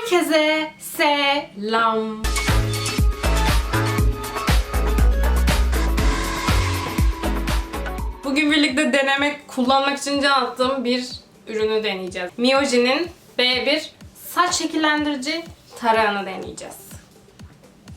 Herkese selam. Bugün birlikte denemek, kullanmak için can attığım bir ürünü deneyeceğiz. Mioji'nin B1 saç şekillendirici tarağını deneyeceğiz.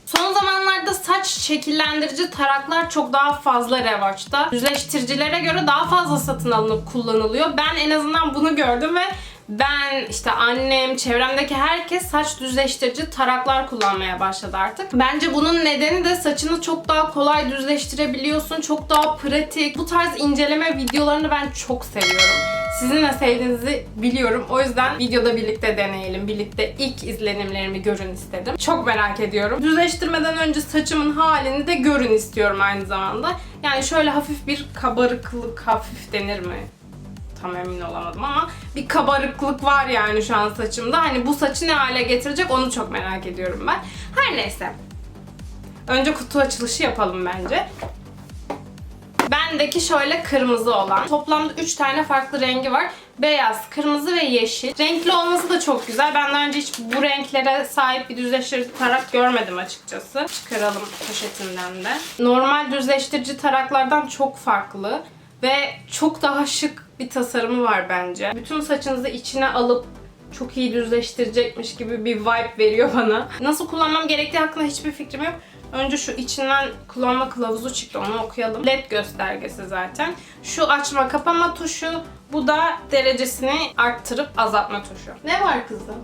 Son zamanlarda saç şekillendirici taraklar çok daha fazla revaçta. Düzleştiricilere göre daha fazla satın alınıp kullanılıyor. Ben en azından bunu gördüm ve ben işte annem, çevremdeki herkes saç düzleştirici taraklar kullanmaya başladı artık. Bence bunun nedeni de saçını çok daha kolay düzleştirebiliyorsun. Çok daha pratik. Bu tarz inceleme videolarını ben çok seviyorum. Sizin de sevdiğinizi biliyorum. O yüzden videoda birlikte deneyelim. Birlikte ilk izlenimlerimi görün istedim. Çok merak ediyorum. Düzleştirmeden önce saçımın halini de görün istiyorum aynı zamanda. Yani şöyle hafif bir kabarıklık, hafif denir mi? Tam emin olamadım ama bir kabarıklık var yani şu an saçımda. Hani bu saçı ne hale getirecek onu çok merak ediyorum ben. Her neyse. Önce kutu açılışı yapalım bence. Bendeki şöyle kırmızı olan. Toplamda 3 tane farklı rengi var. Beyaz, kırmızı ve yeşil. Renkli olması da çok güzel. Ben daha önce hiç bu renklere sahip bir düzleştirici tarak görmedim açıkçası. Çıkaralım poşetinden de. Normal düzleştirici taraklardan çok farklı ve çok daha şık bir tasarımı var bence. Bütün saçınızı içine alıp çok iyi düzleştirecekmiş gibi bir vibe veriyor bana. Nasıl kullanmam gerektiği hakkında hiçbir fikrim yok. Önce şu içinden kullanma kılavuzu çıktı onu okuyalım. LED göstergesi zaten. Şu açma kapama tuşu. Bu da derecesini arttırıp azaltma tuşu. Ne var kızım?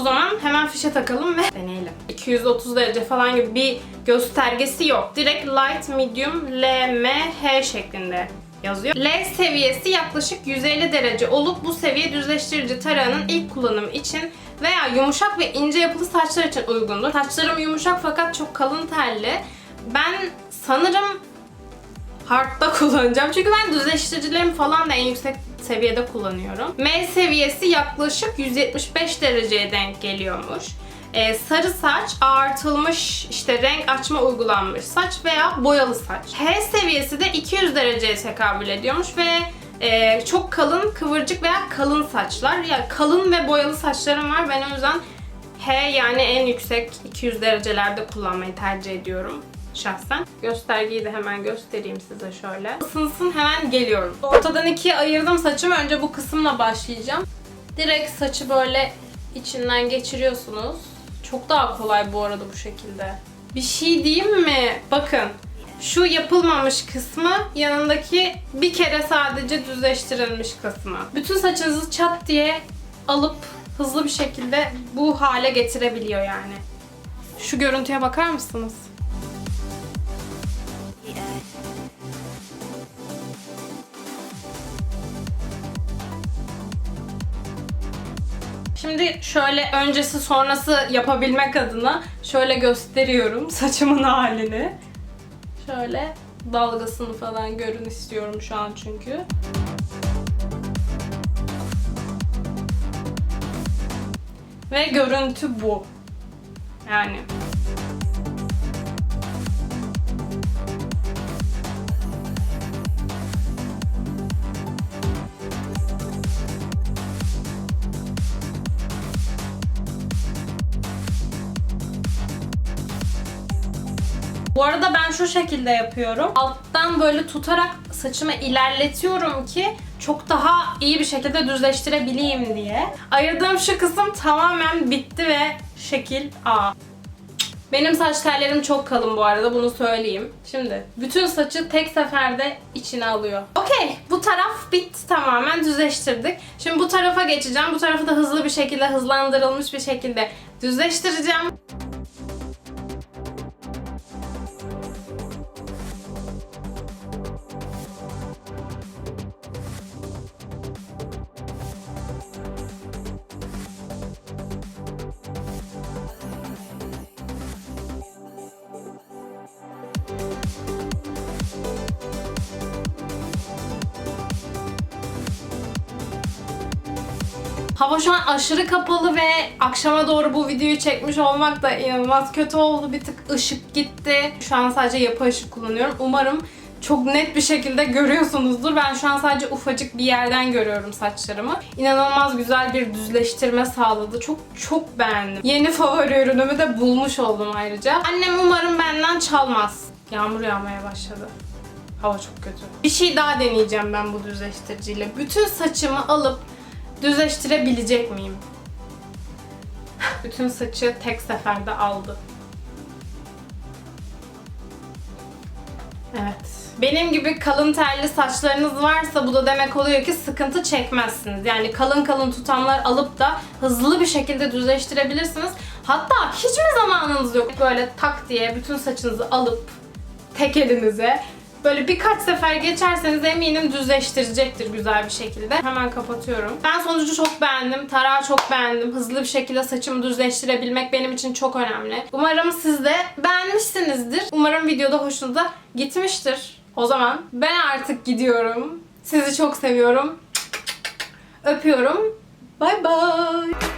O zaman hemen fişe takalım ve deneyelim. 230 derece falan gibi bir göstergesi yok. Direkt light, medium, L, M, H şeklinde yazıyor. L seviyesi yaklaşık 150 derece olup bu seviye düzleştirici tarağının ilk kullanımı için veya yumuşak ve ince yapılı saçlar için uygundur. Saçlarım yumuşak fakat çok kalın telli. Ben sanırım hard'da kullanacağım. Çünkü ben düzleştiricilerimi falan da en yüksek seviyede kullanıyorum. M seviyesi yaklaşık 175 dereceye denk geliyormuş. Ee, sarı saç, ağartılmış işte renk açma uygulanmış saç veya boyalı saç. H seviyesi de 200 dereceye tekabül ediyormuş ve e, çok kalın, kıvırcık veya kalın saçlar. Yani kalın ve boyalı saçlarım var. Ben o yüzden H yani en yüksek 200 derecelerde kullanmayı tercih ediyorum şahsen. Göstergeyi de hemen göstereyim size şöyle. Isınsın hemen geliyorum. Ortadan ikiye ayırdım saçımı. Önce bu kısımla başlayacağım. Direkt saçı böyle içinden geçiriyorsunuz. Çok daha kolay bu arada bu şekilde. Bir şey diyeyim mi? Bakın. Şu yapılmamış kısmı yanındaki bir kere sadece düzleştirilmiş kısmı. Bütün saçınızı çat diye alıp hızlı bir şekilde bu hale getirebiliyor yani. Şu görüntüye bakar mısınız? Şimdi şöyle öncesi sonrası yapabilmek adına şöyle gösteriyorum saçımın halini. Şöyle dalgasını falan görün istiyorum şu an çünkü. Ve görüntü bu. Yani. Bu arada ben şu şekilde yapıyorum. Alttan böyle tutarak saçımı ilerletiyorum ki çok daha iyi bir şekilde düzleştirebileyim diye. Ayırdığım şu kısım tamamen bitti ve şekil A. Benim saç tellerim çok kalın bu arada bunu söyleyeyim. Şimdi bütün saçı tek seferde içine alıyor. Okey bu taraf bitti tamamen düzleştirdik. Şimdi bu tarafa geçeceğim. Bu tarafı da hızlı bir şekilde hızlandırılmış bir şekilde düzleştireceğim. Hava şu an aşırı kapalı ve akşama doğru bu videoyu çekmiş olmak da inanılmaz kötü oldu. Bir tık ışık gitti. Şu an sadece yapı ışık kullanıyorum. Umarım çok net bir şekilde görüyorsunuzdur. Ben şu an sadece ufacık bir yerden görüyorum saçlarımı. İnanılmaz güzel bir düzleştirme sağladı. Çok çok beğendim. Yeni favori ürünümü de bulmuş oldum ayrıca. Annem umarım benden çalmaz. Yağmur yağmaya başladı. Hava çok kötü. Bir şey daha deneyeceğim ben bu düzleştiriciyle. Bütün saçımı alıp düzleştirebilecek miyim? Bütün saçı tek seferde aldı. Evet. Benim gibi kalın terli saçlarınız varsa bu da demek oluyor ki sıkıntı çekmezsiniz. Yani kalın kalın tutamlar alıp da hızlı bir şekilde düzleştirebilirsiniz. Hatta hiç mi zamanınız yok böyle tak diye bütün saçınızı alıp tek elinize Böyle birkaç sefer geçerseniz eminim düzleştirecektir güzel bir şekilde. Hemen kapatıyorum. Ben sonucu çok beğendim. Tarağı çok beğendim. Hızlı bir şekilde saçımı düzleştirebilmek benim için çok önemli. Umarım siz de beğenmişsinizdir. Umarım videoda hoşunuza gitmiştir. O zaman ben artık gidiyorum. Sizi çok seviyorum. Öpüyorum. Bay bay.